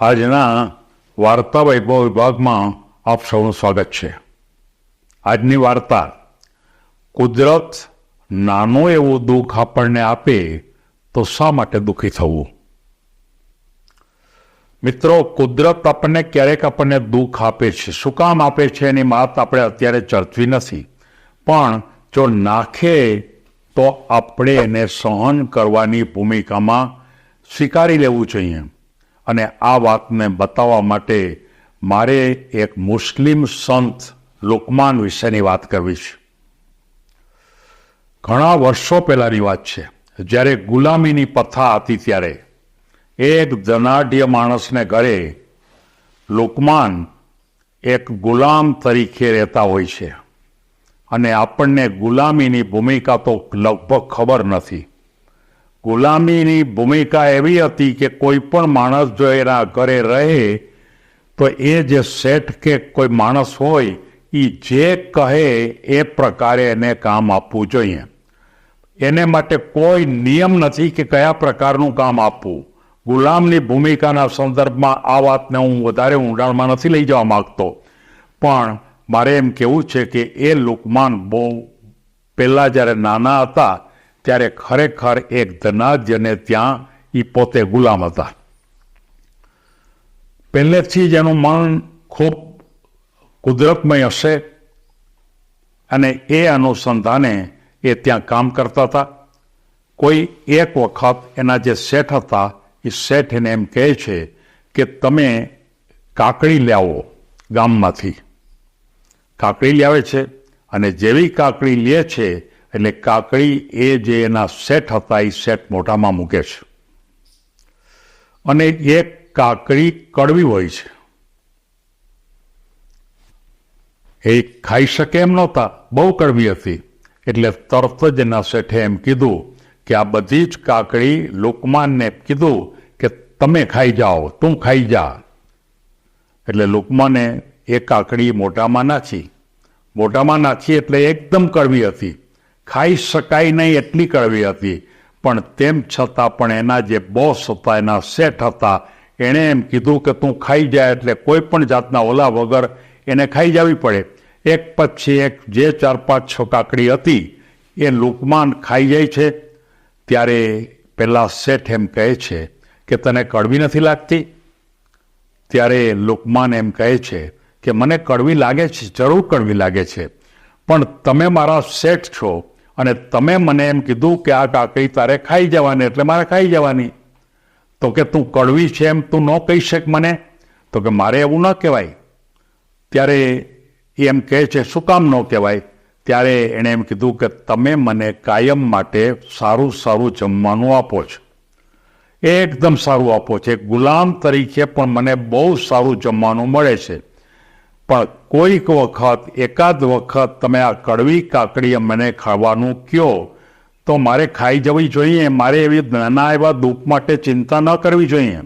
આજના વાર્તા વૈભવ વિભાગમાં આપ સૌનું સ્વાગત છે. આજની વાર્તા, કુદરત નાનું એવું દુઃખ આપણને આપે તો શા માટે દુઃખી થવું? મિત્રો, કુદરત આપણને ક્યારેક આપણને દુઃખ આપે છે. શું કામ આપે છે એની વાત આપણે અત્યારે ચર્ચવી નથી. પણ જો નાખે તો આપણે એને સહન કરવાની ભૂમિકામાં સ્વીકારી લેવું જોઈએ. અને આ વાતને બતાવવા માટે મારે એક મુસ્લિમ સંત લુકમાન વિશેની વાત કરવી છે. ઘણા વર્ષો પહેલાંની વાત છે. જ્યારે ગુલામીની પ્રથા હતી ત્યારે એક ધનાઢ્ય માણસને ઘરે લુકમાન એક ગુલામ તરીકે રહેતા હોય છે. અને આપણને ગુલામીની ભૂમિકા તો લગભગ ખબર નથી. ગુલામીની ભૂમિકા એવી હતી કે કોઈ પણ માણસ જો એના ઘરે રહે, તો એ જે શેઠ કે કોઈ માણસ હોય એ જે કહે એ પ્રકારે એને કામ આપવું જોઈએ. એને માટે કોઈ નિયમ નથી કે કયા પ્રકારનું કામ આપવું. ગુલામની ભૂમિકાના સંદર્ભમાં આ વાતને હું વધારે ઊંડાણમાં નથી લઈ જવા માંગતો. પણ મારે એમ કહેવું છે કે એ લુકમાન બહુ પહેલાં જ્યારે નાના હતા ત્યારે ખરેખર એક ધનાઢ્યને ત્યાં એ પોતે ગુલામ હતા. પહેલેથી જ એનું મન ખૂબ કુદરતમય હશે અને એ અનુસંધાને એ ત્યાં કામ કરતા હતા. કોઈ એક વખત એના જે શેઠ હતા એ શેઠ એને એમ કહે છે કે તમે કાકડી લાવો ગામમાંથી. કાકડી લાવે છે અને જેવી કાકડી લે છે એટલે કાકડી એ જે એના શેઠ હતા એ શેઠ મોઢામાં મૂકે છે. અને એ કાકડી કડવી હોય છે. એ ખાઈ શકે એમ નહોતા, બહુ કડવી હતી. એટલે તરત જ એના શેઠે એમ કીધું કે આ બધી જ કાકડી લોકમાનને કીધું કે તમે ખાઈ જાઓ, તું ખાઈ જા. એટલે લોકમાને એ કાકડી મોઢામાં નાખી. મોઢામાં નાખી એટલે એકદમ કડવી હતી. ખાઈ શકાય નહીં એટલી કડવી હતી. પણ તેમ છતાં પણ એના જે બોસ હતા, એના સેઠ હતા, એણે એમ કીધું કે તું ખાઈ જાય એટલે કોઈ પણ જાતના ઓલા વગર એને ખાઈ જવી પડે. એક પછી એક જે ચાર પાંચ છ કાકડી હતી, એ લુકમાન ખાઈ જાય છે. ત્યારે પેલા શેઠ એમ કહે છે કે, તને કડવી નથી લાગતી? ત્યારે લુકમાન એમ કહે છે કે, મને કડવી લાગે છે, જરૂર કડવી લાગે છે. પણ તમે મારા શેઠ છો અને તમે મને એમ કીધું કે આ કાકડી તારે ખાઈ જવાની, એટલે મારે ખાઈ જવાની. તો કે તું કડવી છે એમ તું ન કહી શક મને? તો કે મારે એવું ન કહેવાય. ત્યારે એ એમ કહે છે, શું કામ ન કહેવાય? ત્યારે એણે એમ કીધું કે, તમે મને કાયમ માટે સારું સારું જમવાનું આપો છો. એ એકદમ સારું આપો છે. ગુલામ તરીકે પણ મને બહુ સારું જમવાનું મળે છે. પણ કોઈક વખત, એકાદ વખત તમે આ કડવી કાકડી મને ખાવાનું કયો, તો મારે ખાઈ જવી જોઈએ. મારે એવી નાના એવા દુઃખ માટે ચિંતા ન કરવી જોઈએ.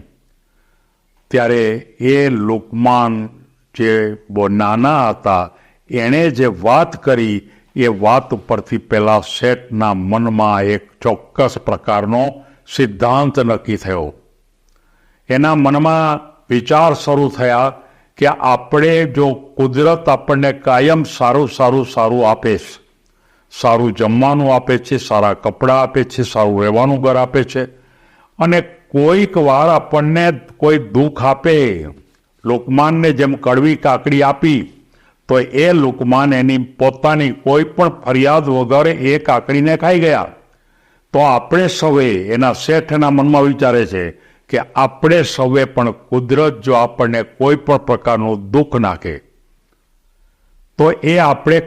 ત્યારે એ લુકમાન જે બહુ નાના હતા, એણે જે વાત કરી, એ વાત ઉપરથી પહેલાં શેઠના મનમાં એક ચોક્કસ પ્રકારનો સિદ્ધાંત નક્કી થયો. એના મનમાં વિચાર શરૂ થયા કે આપણે જો કુદરત આપણને કાયમ સારું સારું સારું આપે છે. સારું જમવાનું આપે છે, સારા કપડાં આપે છે, સારું રહેવાનું ઘર આપે છે. અને કોઈક વાર આપણને કોઈ દુઃખ આપે, લોકમાનને જેમ કડવી કાકડી આપી, તો એ લુકમાન એની પોતાની કોઈ પણ ફરિયાદ વગર એ કાકડીને ખાઈ ગયા. તો આપણે સૌએ એના શેઠના મનમાં વિચારે છે કે આપણે સૌએ પણ કુદરત જો આપણને કોઈ પણ પ્રકારનું દુઃખ નાખે, તો એ આપણે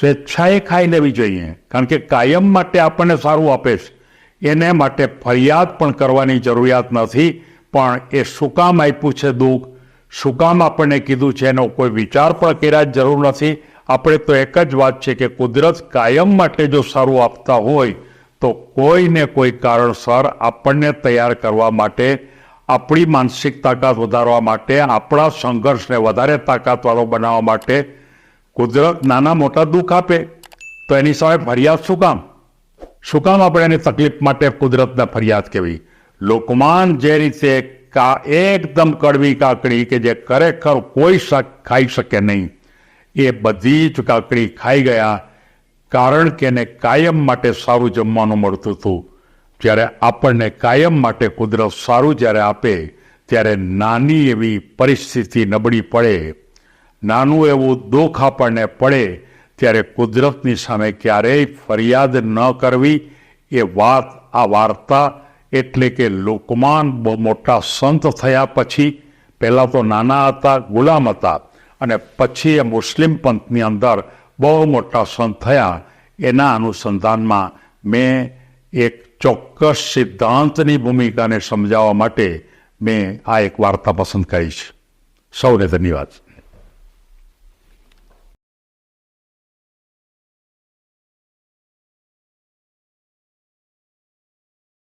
સ્વેચ્છાએ ખાઈ લેવી જોઈએ. કારણ કે કાયમ માટે આપણને સારું આપે છે. એને માટે ફરિયાદ પણ કરવાની જરૂરિયાત નથી, પણ એ શું કામ આપ્યું છે દુઃખ? શું કામ આપણને કીધું છે? એનો કોઈ વિચાર પણ કર્યા જરૂર નથી. આપણે તો એક જ વાત છે કે કુદરત કાયમ માટે જો સારું આપતા હોય તો કોઈને કોઈ કારણસર આપણને તૈયાર કરવા માટે આપણી માનસિક તાકાત વધારવા માટે, આપણા સંઘર્ષને વધારે તાકાતવાળો બનાવવા માટે કુદરત નાના મોટા દુઃખ આપે. તો એની સામે ફરિયાદ શું કામ? શું કામ આપણે એની તકલીફ માટે કુદરતને ફરિયાદ કેવી? લોકમાન જે રીતે કા એકદમ કડવી કાકડી કે જે ખરેખર કોઈ શાક ખાઈ શકે નહીં, એ બધી જ કાકડી ખાઈ ગયા. કારણ કે એને કાયમ માટે સારું જમવાનું મળતું હતું. જ્યારે આપણને કાયમ માટે કુદરત સારું જ્યારે આપે, ત્યારે નાની એવી પરિસ્થિતિ નબળી પડે. નાનું એવું દુઃખ આપણને પડે, ત્યારે કુદરતની સામે ક્યારેય ફરિયાદ ન કરવી એ વાત, આ વાર્તા એટલે કે લોકમાન બહુ મોટા સંત થયા પછી, પહેલાં તો નાના હતા, ગુલામ હતા. અને પછી એ મુસ્લિમ પંથની અંદર બહુ મોટા સંત થયા. એના અનુસંધાનમાં મેં એક ચોક્કસ સિદ્ધાંતની ભૂમિકાને સમજાવવા માટે મેં આ એક વાર્તા પસંદ કરી છે. સૌને ધન્યવાદ.